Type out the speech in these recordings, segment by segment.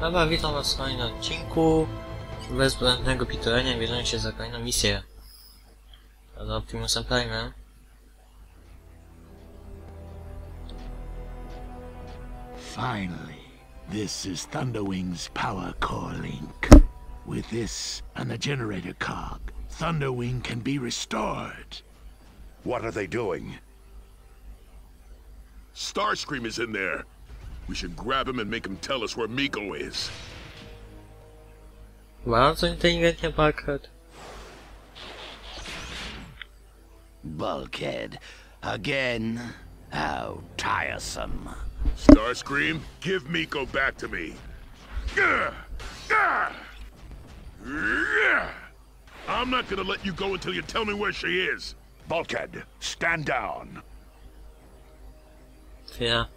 Dobra, witam was w kolejnym odcinku bezbłędnego pitolenia bierzemy się za kolejną misję z Optimusem Prime'em. Finally, this is Thunderwing's power core link. With this and the generator cog, Thunderwing can be restored. What are they doing? Starscream is in there. We should grab him and make him tell us where Miko is. Bardzo inteligentnie Parkhead. Bulkhead, again? How tiresome. Starscream, give Miko back to me. I'm not gonna let you go until you tell me where she is. Bulkhead, stand down. Ja.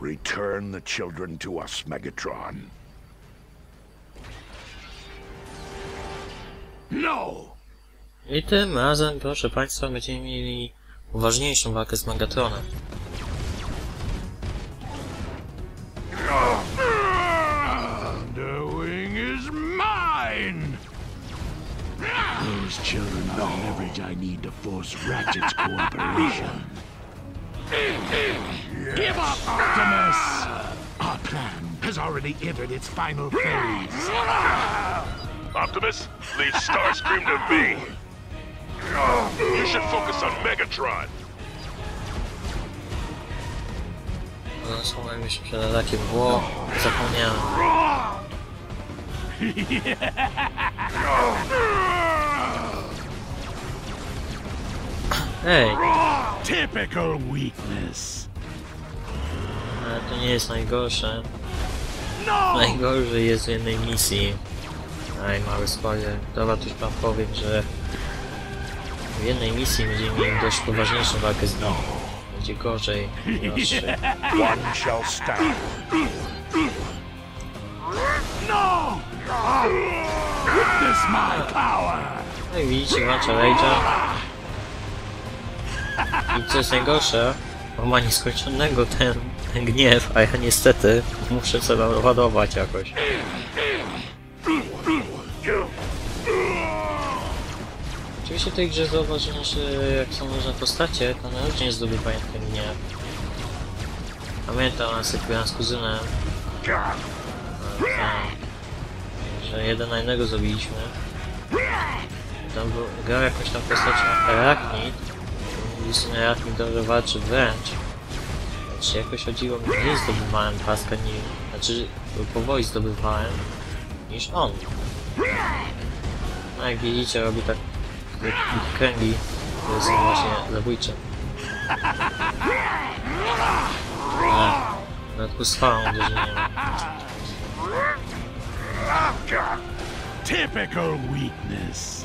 Return the children to us, Megatron. No! I tym razem, proszę państwa, będziemy mieli uważniejszą walkę z Megatronem. Thunderwing is mine! Those children are the leverage I need to force Ratchet's cooperation. Give up, Optimus! Our plan has already entered its final phase. Optimus, leave Starscream to me. You should focus on Megatron. Zasłonąłem się przed atakiem. Ło, zapomniałem. Ej, Typical weakness. ale to nie jest najgorsze. No! Najgorzej jest w jednej misji. Aj, mały spoiler. Dobra, to już wam powiem, że w jednej misji będziemy mieli dość poważniejszą walkę z nim. Będzie gorzej. No! Witness my power! No i widzicie, włącza Rage'a. I co jest najgorsze, on ma nieskończonego ten, ten gniew, a ja niestety muszę sobie ładować jakoś. Oczywiście w tej grze zauważyłem, że jak są różne postacie, to one różnie zdobywają ten gniew. Pamiętam, na sypiałem z kuzynem, że jeden na jednego zrobiliśmy. Tam był, grał jakąś tam postacią Arachnid. Mówiliśmy na Arachnid dobrze walczy wręcz. Znaczy jakoś chodziło mi, nie zdobywałem paska nim. Znaczy powoli zdobywałem niż on. No jak widzicie robi tak takie kręgi, które są właśnie zabójcze. W dodatku z fałą uderzeniem. Typical weakness.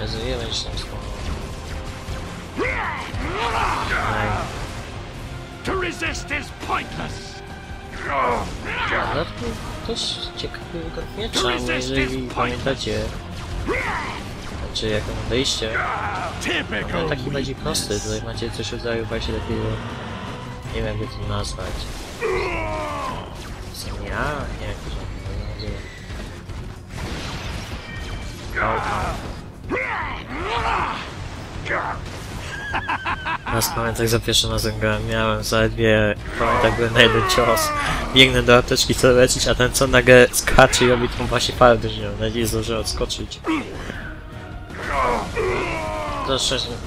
Jezu, ile będziesz tam. To resist is pointless. Dodatku też ciekawy wygląd miecza, jeżeli pamiętacie, znaczy jak wejście, Typical on taki bardziej prosty, tutaj macie coś w rodzaju właśnie takiego, nie wiem jak to nazwać. Ja? Nie, jak to się nazywa. Raz pamiętam za pierwszym razem grałem, miałem zaledwie, pamiętam byłem na jeden cios. Biegnę do apteczki chcę lecieć, a ten co nagle skacze i robi tą właśnie falę. Mam nadzieję, zdążę odskoczyć.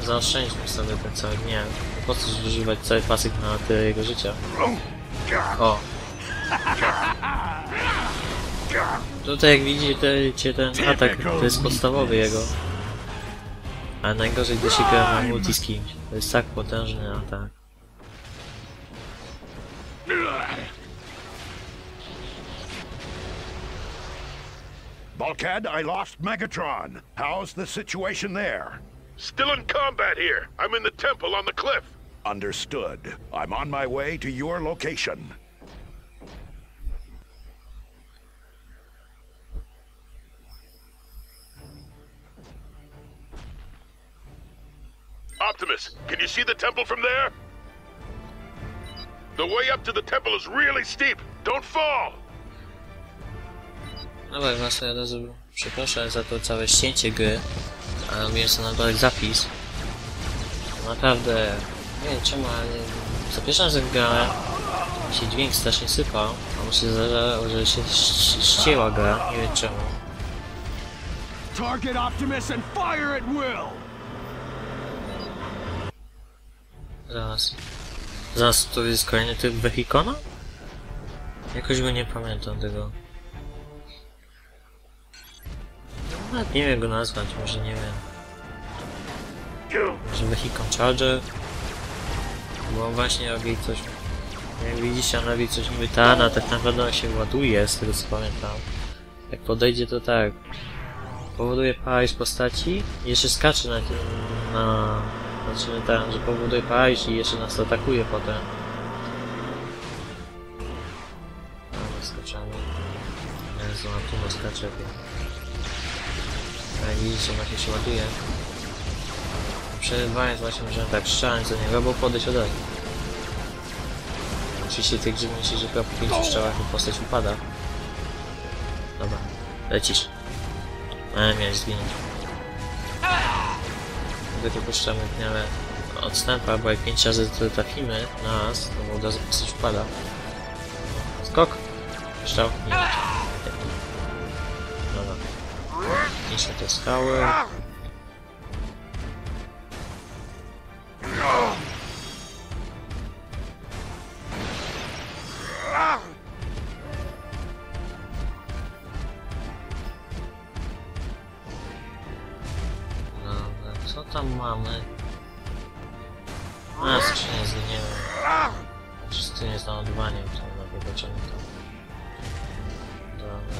Zaoszczędźmy, sobie ten cały gniew. Po co zużywać cały pasek na tyle jego życia? O! Tutaj jak widzicie ten atak, to jest podstawowy jego. Ale najgorzej gdy się gra na multi z kimś. To jest tak potężny atak. Bulkhead, I lost Megatron. How's the situation there? Still in combat here. I'm in the temple on the cliff. Understood. I'm on my way to your location. Optimus, can you see the temple from there? The way up to the temple is really steep. Don't fall! Dobra, was ja od razu przepraszam za to całe ścięcie gry, ale robiłem sobie na dole zapis. Naprawdę, nie wiem czemu, ale za pierwszym razem grałem, mi się dźwięk strasznie sypał, a mu się zdarzało, że się ś- ścięła gra, nie wiem czemu. Target Optimus and fire at will! Zaraz. Zaraz, to jest kolejny typ wehikona? Jakoś go nie pamiętam tego. Nawet nie wiem go nazwać, może nie wiem. Może Vehicon Charger? Bo on właśnie robi coś... Jak widzicie, on robi coś niby tan, a tak naprawdę on się ładuje, z tego co pamiętam. Jak podejdzie to tak. Powoduje paraliż postaci jeszcze skacze na na... Znaczy tak, że powoduje paraliż i jeszcze nas atakuje potem. Dobra, skaczamy. Jezu, a tu nas skacze. Jak widzicie, właśnie się ładuje. Przerywając właśnie możemy tak strzelać do niego, bo podejść od razu. Oczywiście tej grze myśli, że po pięciu strzałach postać upada. Dobra, lecisz. Ale miałeś zginąć. Gdy wypuszczamy w miarę odstępa, bo jak 5 razy to trafimy na nas, to od razu postać upada. Skok! Strzał? Nie. Dobra. Niszczę te skały. Co tam mamy? A, skrzynię zginiemy. Skrzynię z naładowaniem, to na zobaczymy to. Dobra.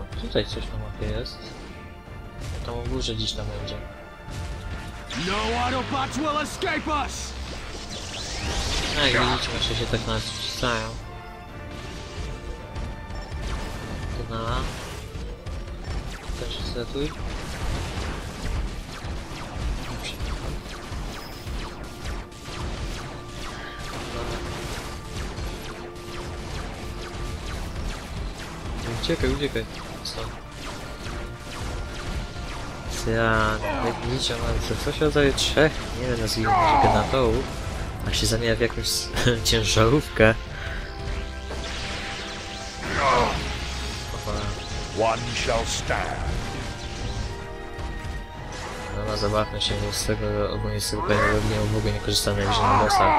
O, tutaj coś na mapie jest. Tam u górze gdzieś tam będzie. No Autobots will escape us! No jak widzicie, właśnie się tak nas wciskają. To na... Też setuj. Uciekaj, uciekaj. Co? Ja, jak widzicie, mam co- coś w rodzaju trzech, nie wiem, nazwijmy może generatorów, a się zamienia w jakąś ciężarówkę. One shall stand. Dobra, zabawmy się z tego, ogólnie z tego nie w ogóle nie korzystamy jak na bossa.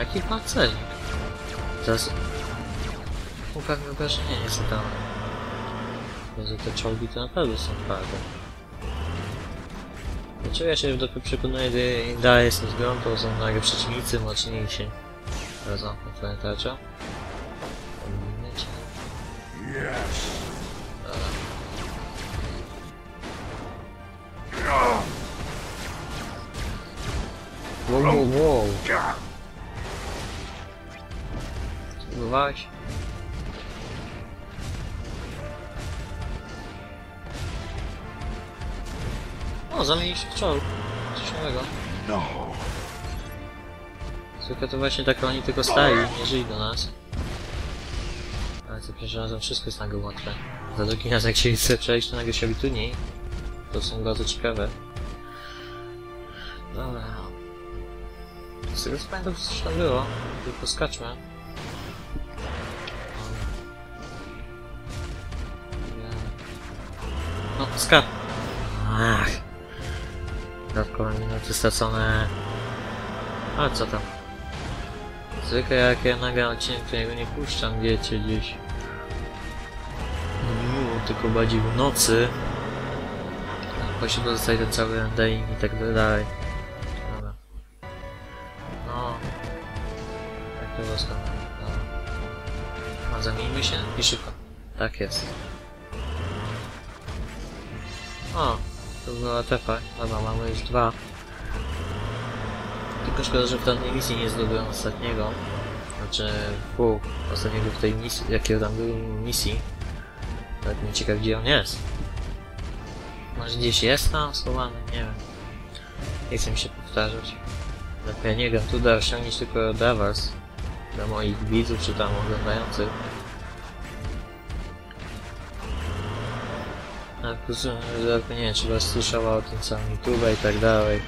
Jaki pancernik? Zaraz... Upewniam wrażenie, nie tam. Że te czołgi to naprawdę są twarde. Dlaczego ja się dopiero przekonuję, gdy dalej jestem z grą, to są nagle przeciwnicy mocniejsi. Teraz mam tarcza. Pominę cię. Yes. Wow, wow, Spróbowałeś? O, w czołg. Coś nowego. No. Zwykle to właśnie tak oni tylko stali, nie żyli do nas. Ale co pierwszy razem wszystko jest nagle łatwe. Za drugi raz jak się chce przejść, to nagle się trudniej. To są bardzo ciekawe. Dobra. Z tego co pamiętam, coś tam było. Tylko skaczmy. No, skacz. Ach. Dodatkowe minuty stracone. A co tam? Zwykle jak ja nagram odcinek, to jego nie puszczam, wiecie, gdzieś. Miło, tylko bardziej w nocy. Musi pozostać ten cały rendering i tak dalej. Dobra. No. Tak to zostało. No. A zamieńmy się i szybko. Tak jest. O, to była tefa. Dobra, mamy już dwa. Tylko szkoda, że w tej misji nie zdobyłem ostatniego. Znaczy, pół ostatniego w tej misji, jakiego tam był misji. Nawet mnie ciekaw, gdzie on jest. Może gdzieś jest tam schowany? Nie wiem. Nie chcę mi się powtarzać. Lepiej nie wiem, tu da osiągnąć tylko dla. Dla moich widzów, czy tam oglądających. Nie wiem, czy was słyszała o tym całym YouTube i tak dalej.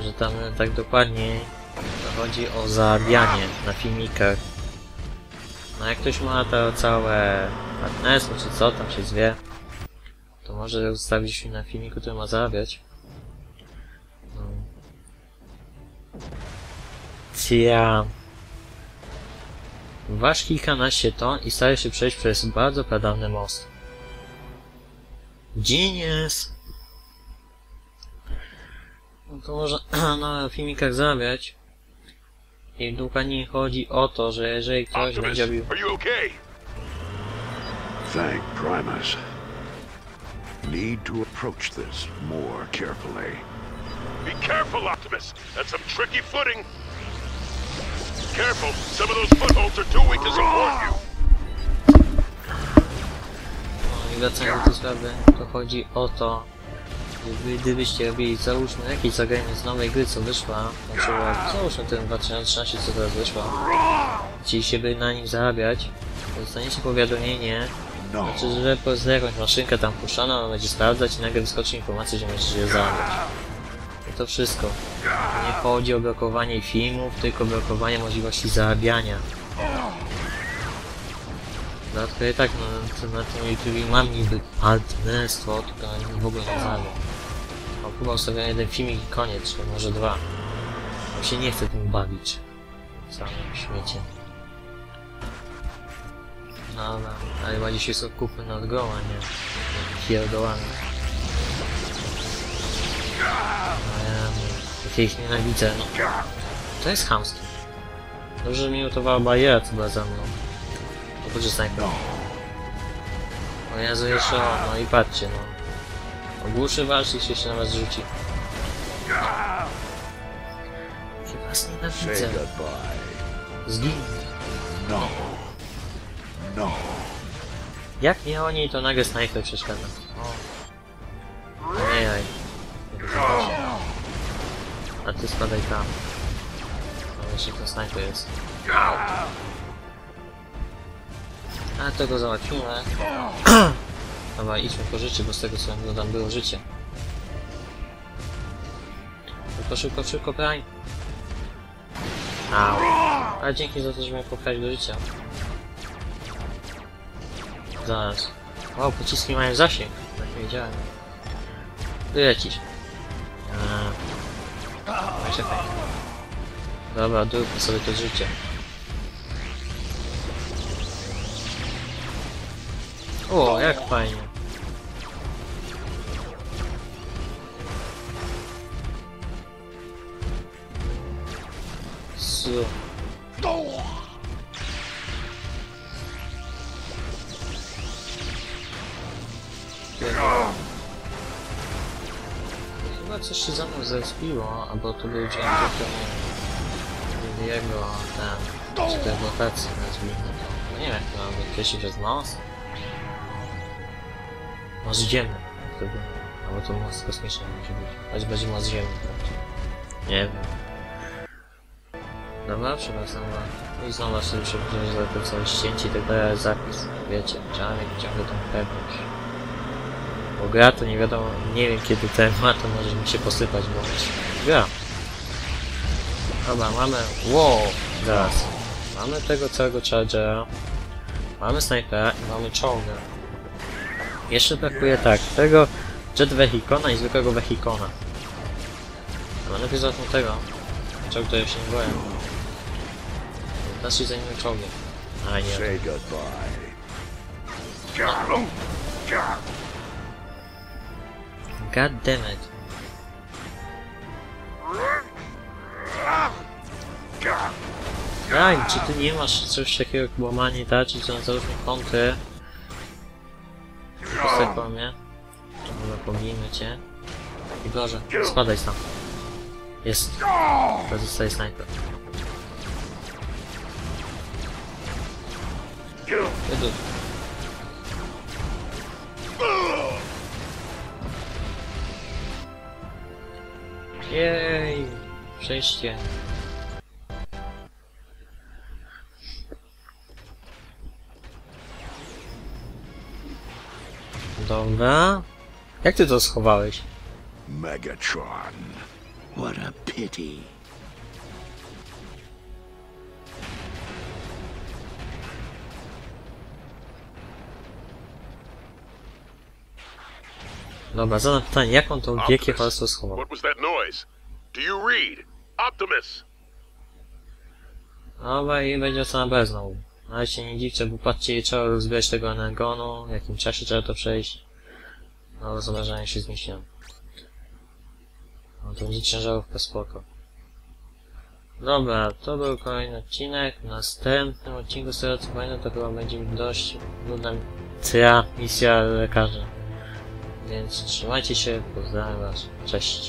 Że tam tak dokładniej to chodzi o zabijanie na filmikach. No jak ktoś ma to całe partnerstwo, czy co tam się zwie, to może ustawić na filmiku, który ma zarabiać. No. Cia. Waż kilkanaście ton i stara się przejść przez bardzo pradawny most. Genius! No to może na filmikach zarabiać. I dokładnie chodzi o to, że jeżeli ktoś Optimus, będzie robił... are you okay? Thank Primus. Need to approach this more carefully. Be careful, Optimus. That's some tricky footing. Careful, some of those footholds are too weak to support you. I wracając do sprawy, to chodzi o to, żeby gdybyście robili, załóżmy jakieś zagranie z nowej gry, co wyszła, na przykład, załóżmy ten 2013, co teraz wyszła, chcieliście by na nim zarabiać, dostaniecie powiadomienie, No. znaczy, że po prostu jakąś maszynkę tam puszczona, ona będzie sprawdzać i nagle wyskoczy informacja, że możecie zarabiać. I to wszystko. Nie chodzi o blokowanie filmów, tylko blokowanie możliwości zarabiania. Dlatego i tak no, to na tym YouTube mam niby partnerstwo, tylko na nim w ogóle nie zarabiam. Mam chyba ustawiony jeden filmik i koniec, czy może dwa. Bo się nie chcę tym bawić. Całym śmiecie. No dobra, ale bardziej się są kupy nad goła, nie? Pierdołami. No ja, ja ich nienawidzę, no. To jest chamskie. Dobrze, że mi utowała bariera, co była za mną. Będzie snajper. O Jezu, jeszcze o, no i patrzcie, no. Ogłuszy was i się na was rzuci. Ja was nienawidzę. Zgin. No. No. Jak nie oni, to nagle snajper przeszkadza. O. Nie jaj. Nie zobaczę. A ty spadaj tam. No jeszcze to snajper jest. A to go załatwimy. Dobra, idźmy po życie, bo z tego co tam było życie. Szybko, szybko, szybko, praj. Au. Ale dzięki za to, że mnie popchać do życia. Zaraz. Wow, pociski mają zasięg. Tak wiedziałem. Lecisz. Eee. Czekaj. Dobra, dupmy sobie to życie. O, jak fajnie. Chyba coś się za mną zespiło, albo to był dzień pewnie jego ten, czy te rotacje nazwijmy to. No nie wiem jak to mam wykreślić przez nos. Ziemny, to by, albo to most kosmiczny musi być. Choć będzie most ziemny, prawda? Nie wiem. Dobra, przepraszam. No i znowu sobie przepraszam za to całe ścięcie i tak dalej, zapis. Wiecie, mieć ciągle tą pewność. Bo gra to nie wiadomo, nie wiem kiedy temat, to może mi się posypać, bo gra. Dobra, mamy... Wow! Zaraz. Mamy tego całego Chargera. Mamy snajpera i mamy czołga. Jeszcze brakuje tak, tego Jet Vehicona i zwykłego Vehicona. Ale najpierw zacznę tego. Czołg to ja się nie boję. Teraz się zajmiemy czołgiem. A nie. Goodbye. God damn it. Daj, czy ty nie masz coś takiego jak łamanie tarczy, czy na załóżmy kontry? posypał, nie? Czemu cię? I gorzej, spadaj stąd. Jest. To zostaje snajper. Jedu. Jej! Przejście. Dobra. Jak ty to schowałeś? Megatron. What a pity. Dobra, zadam pytanie, jak on to wielkie Optimus, cholerstwo schował? What was that noise? Do you read? Optimus! Dobra, i będzie ocena B znowu. Ale się nie dziwcie, bo patrzcie, trzeba rozbierać tego energonu, w jakim czasie trzeba to przejść. No, zobrażenia się zmieściłem. No to będzie ciężarówka spoko. Dobra, to był kolejny odcinek. W następnym odcinku, z tego co pamiętam, to chyba będzie dość nudna misja lekarza. Więc trzymajcie się, pozdrawiam was, cześć.